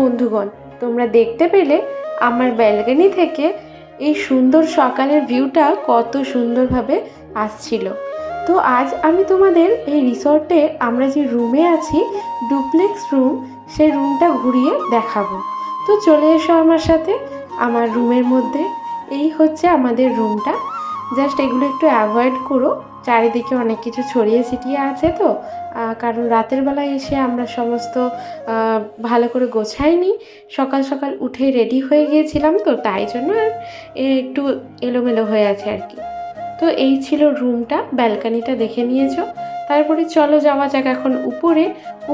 বন্ধুগণ, তোমরা দেখতে পেলে আমার ব্যালকনি থেকে এই সুন্দর সকালের ভিউটা কত সুন্দরভাবে আসছিল। তো আজ আমি তোমাদের এই রিসর্টে আমরা যে রুমে আছি ডুপ্লেক্স রুম সেই রুমটা ঘুরিয়ে দেখাবো। তো চলে এসো আমার সাথে, আমার রুমের মধ্যে। এই হচ্ছে আমাদের রুমটা জাস্ট এগুলো একটু অ্যাভয়েড করো। চারিদিকে অনেক কিছু ছড়িয়ে ছিটিয়ে আছে তো কারণ রাতের বেলায় এসে আমরা সমস্ত ভালো করে গোছাইনি। সকাল সকাল উঠে রেডি হয়ে গিয়েছিলাম তো, তাই জন্য আর একটু এলোমেলো হয়ে আছে আর কি। তো এই ছিল রুমটা, ব্যালকানিটা দেখে নিয়েছো। তারপরে চলো যাওয়া যাক এখন উপরে,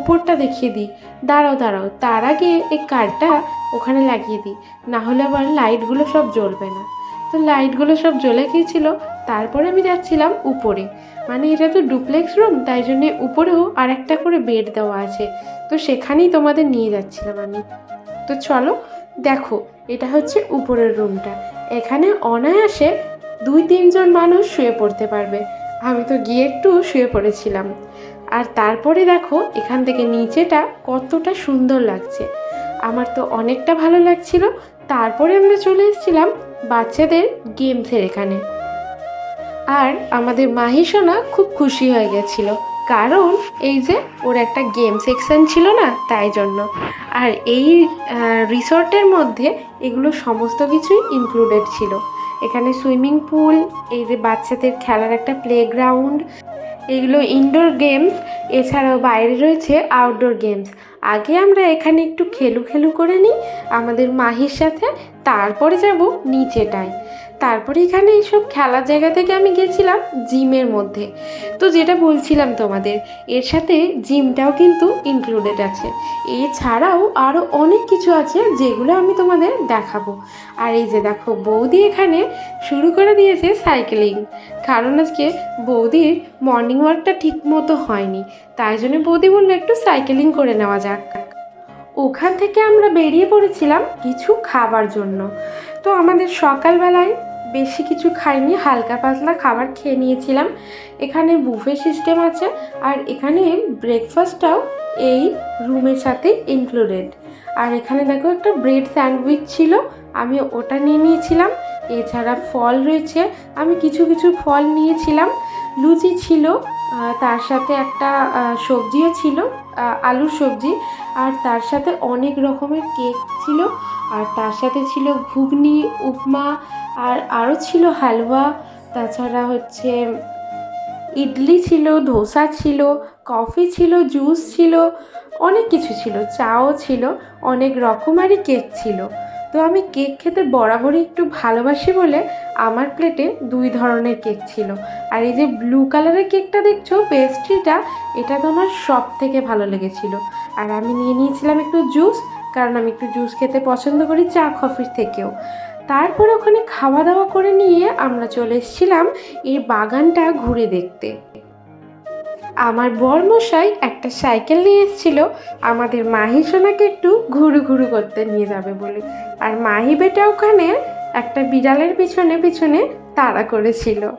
উপরটা দেখিয়ে দিই। দাঁড়াও দাঁড়াও, তার আগে এই কার্ডটা ওখানে লাগিয়ে দিই। না হলে আবার লাইটগুলো সব জ্বলবে না। তো লাইটগুলো সব জ্বলে গিয়েছিল। তারপরে আমি যাচ্ছিলাম উপরে। মানে এটা তো ডুপ্লেক্স রুম, তাই জন্য উপরেও আর একটা করে বেড দেওয়া আছে। তো সেখানেই তোমাদের নিয়ে যাচ্ছিলাম আমি। তো চলো, দেখো, এটা হচ্ছে উপরের রুমটা। এখানে অনায়াসে দুই তিনজন মানুষ শুয়ে পড়তে পারবে। আমি তো গিয়ে একটু শুয়ে পড়েছিলাম। আর তারপরে দেখো, এখান থেকে নিচেটা কতটা সুন্দর লাগছে। আমার তো অনেকটা ভালো লাগছিল। তারপরে আমরা চলে এসেছিলাম বাচ্চাদের গেমসের এখানে। আর আমাদের মাহিসোনা খুব খুশি হয়ে গেছিল, কারণ এই যে ওর একটা গেম সেকশন ছিল না, তাই জন্য। আর এই রিসর্টের মধ্যে এগুলো সমস্ত কিছুই ইনক্লুডেড ছিল। এখানে সুইমিং পুল, এই যে বাচ্চাদের খেলার একটা প্লেগ্রাউন্ড এগুলো ইনডোর গেমস এছাড়াও বাইরে রয়েছে আউটডোর গেমস আগে আমরা এখানে একটু খেলু খেলু করে নিই, আমাদের মাহির সাথে, তারপরে যাব নিচেটায়। তারপরে এখানে এইসব খেলার জায়গা থেকে আমি গেছিলাম জিমের মধ্যে। তো যেটা বলছিলাম তোমাদের, এর সাথে জিমটাও কিন্তু ইনক্লুডেড আছে। এছাড়াও আরও অনেক কিছু আছে যেগুলো আমি তোমাদের দেখাবো। আর এই যে দেখো, বৌদি এখানে শুরু করে দিয়েছে সাইকেলিং কারণ আজকে বৌদির মর্নিং ওয়াকটা ঠিক মতো হয়নি। তাই জন্য বৌদি বলল একটু সাইকেলিং করে নেওয়া যাক। ওখান থেকে আমরা বেরিয়ে পড়েছিলাম কিছু খাবার জন্য। তো আমাদের সকালবেলায় বেশি কিছু খাইনি, হালকা পাতলা খাবার খেয়ে নিয়েছিলাম। এখানে বুফে সিস্টেম আছে আর এখানে ব্রেকফাস্টটাও এই রুমের সাথে ইনক্লুডেড আর এখানে দেখো একটা ব্রেড স্যান্ডউইচ ছিল, আমি ওটা নিয়ে নিয়েছিলাম। এছাড়া ফল রয়েছে, আমি কিছু কিছু ফল নিয়েছিলাম। লুচি ছিল তার সাথে একটা সবজিও ছিল আলুর সবজি, আর তার সাথে অনেক রকমের কেক ছিল, আর তার সাথে ছিল ঘুগনি, উপমা, আর আরও ছিল হালুয়া, তাছাড়া হচ্ছে ইডলি ছিল, ধোসা ছিল, কফি ছিল, জুস ছিল, অনেক কিছু ছিল, চাও ছিল, অনেক রকমারই কেক ছিল। তো আমি কেক খেতে বরাবরই একটু ভালোবাসি বলে আমার প্লেটে দুই ধরনের কেক ছিল। আর এই যে ব্লু কালারের কেকটা দেখছ পেস্ট্রিটা এটা তো আমার সব থেকে ভালো লেগেছিল। আর আমি নিয়ে নিয়েছিলাম একটু জুস কারণ আমি একটু জুস খেতে পছন্দ করি চা কফির থেকেও। তারপরে ওখানে খাওয়া দাওয়া করে নিয়ে আমরা চলে এসেছিলাম এই বাগানটা ঘুরে দেখতে। আমার বরমশাই একটা সাইকেল নিয়ে এসেছিল। আমাদের মাহি সোনাকে একটু ঘুরু ঘুরু করতে নিয়ে যাবে বলে। আর মাহি বেটা ওখানে একটা বিড়ালের পিছনে পিছনে তাড়া করেছিল।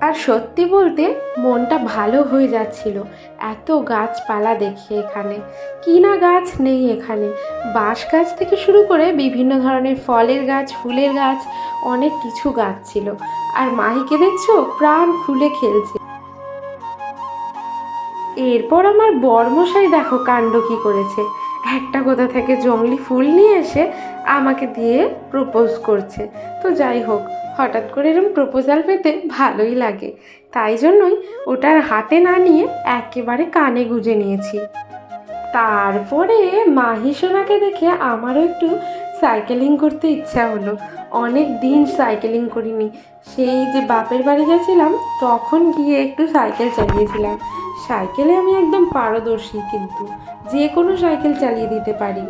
আর সত্যি বলতে মনটা ভালো হয়ে যাচ্ছিল। এত গাছপালা দেখে এখানে। কি না গাছ নেই এখানে। বাঁশ গাছ থেকে শুরু করে বিভিন্ন ধরনের ফলের গাছ, ফুলের গাছ, অনেক কিছু গাছ ছিল। আর মাহিকে দেখছ? প্রাণ খুলে খেলছে। এরপর আমার বর্মশাই দেখো কাণ্ড কি করেছে। একটা কোথা থেকে জঙ্গলি ফুল নিয়ে এসে আমাকে দিয়ে প্রপোজ করছে। তো যাই হোক, হঠাৎ করে এরকম প্রপোজাল পেতে ভালোই লাগে। তাই জন্যই ওটার হাতে না নিয়ে একেবারে কানে গুজে নিয়েছি। তারপরে মাহি সোনাকে দেখে আমারও একটু সাইকেলিং করতে ইচ্ছা হলো। অনেক দিন সাইকেলিং করিনি। সেই যে বাপের বাড়ি গেছিলাম, তখন গিয়ে একটু সাইকেল চালিয়েছিলাম। সাইকেলে আমি একদম পারদর্শী কিন্তু, যে কোনো সাইকেল চালিয়ে দিতে পারি।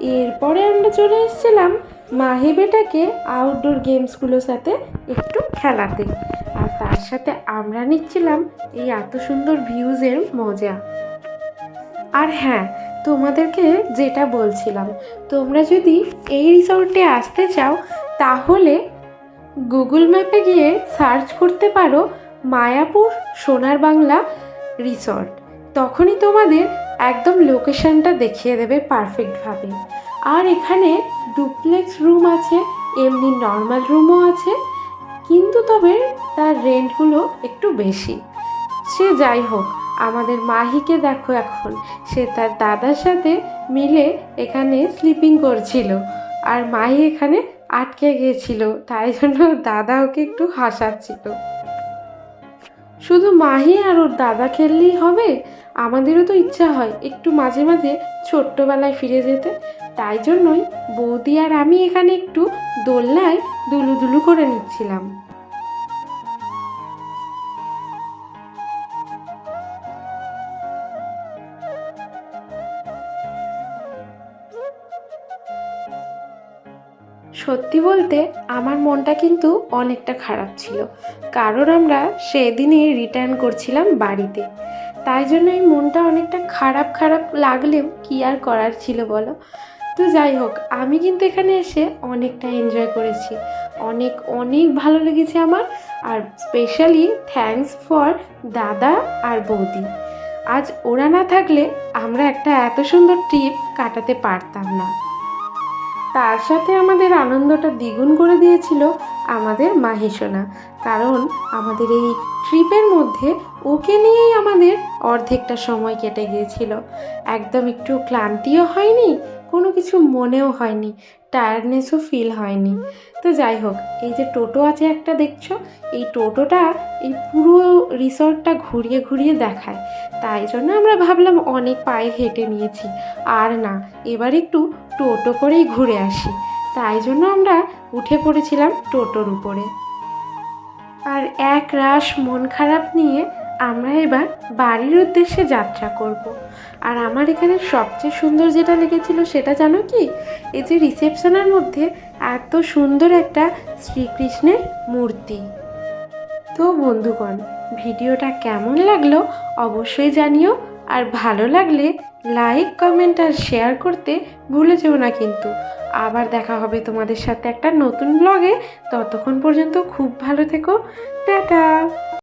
এরপরে আমরা চলে এসেছিলাম মাহি বেটাকে আউটডোর গেমসগুলোর সাথে একটু খেলাতে। আর তার সাথে আমরা নিচ্ছিলাম এই এত সুন্দর ভিউজের মজা। আর হ্যাঁ তোমাদেরকে যেটা বলছিলাম, তোমরা যদি এই রিসর্টে আসতে চাও, তাহলে গুগল ম্যাপে গিয়ে সার্চ করতে পারো মায়াপুর সোনার বাংলা রিসর্ট। তখনই তোমাদের একদম লোকেশনটা দেখিয়ে দেবে পারফেক্টভাবে। আর এখানে ডুপ্লেক্স রুম আছে, এমনি নর্মাল রুমও আছে, কিন্তু তবে তার রেন্টগুলো একটু বেশি। সে যাই হোক আমাদের মাহিকে দেখো এখন। সে তার দাদার সাথে মিলে এখানে স্লিপিং করছিল। আর মাহি এখানে আটকে গিয়েছিল, তাই জন্য দাদা ওকে একটু হাসাচ্ছিল। শুধু মাহি আর ওর দাদা খেললেই হবে? আমাদেরও তো ইচ্ছা হয় একটু মাঝে মাঝে ছোট্টবেলায় ফিরে যেতে। তাই জন্যই বৌদি আর আমি এখানে একটু দোলনায় দুলু দুলু করে নিচ্ছিলাম। সত্যি বলতে আমার মনটা কিন্তু অনেকটা খারাপ ছিল। কারণ আমরা সেদিনই রিটার্ন করছিলাম বাড়িতে। তাই জন্য এই মনটা অনেকটা খারাপ খারাপ লাগলেও কি আর করার ছিল বলো? তো যাই হোক, আমি কিন্তু এখানে এসে অনেকটা এনজয় করেছি। অনেক অনেক ভালো লেগেছে আমার। আর স্পেশালি থ্যাঙ্কস ফর দাদা আর বৌদি। আজ ওরা না থাকলে আমরা একটা এত সুন্দর ট্রিপ কাটাতে পারতাম না। তার সাথে আমাদের আনন্দটা দ্বিগুণ করে দিয়েছিল আমাদের মাহিসোনা কারণ আমাদের এই ট্রিপের মধ্যে ওকে নিয়েই আমাদের অর্ধেকটা সময় কেটে গিয়েছিল। একদম একটু ক্লান্তিও হয়নি, কোনো কিছু মনেও হয়নি টায়ার্ডনেসও ফিল হয়নি। তো যাই হোক, এই যে টোটো আছে একটা দেখছ, এই টোটোটা এই পুরো রিসর্টটা ঘুরিয়ে ঘুরিয়ে দেখায়। তাই জন্য আমরা ভাবলাম অনেক পায়ে হেঁটে নিয়েছি। আর না, এবার একটু টোটো করেই ঘুরে আসি। তাই জন্য আমরা উঠে পড়েছিলাম টোটোর উপরে। আর এক রাশ মন খারাপ নিয়ে আমরা এবার বাড়ির উদ্দেশ্যে যাত্রা করব। আর আমার এখানে সবচেয়ে সুন্দর যেটা লেগেছিল সেটা জানো কি? এই যে রিসেপশনের মধ্যে এত সুন্দর একটা শ্রীকৃষ্ণের মূর্তি। তো বন্ধুগণ, ভিডিওটা কেমন লাগল অবশ্যই জানিও, আর ভালো লাগলে লাইক কমেন্ট আর শেয়ার করতে ভুলে যেও না কিন্তু। আবার দেখা হবে তোমাদের সাথে একটা নতুন ব্লগে ততক্ষণ পর্যন্ত খুব ভালো থেকো। টাটা!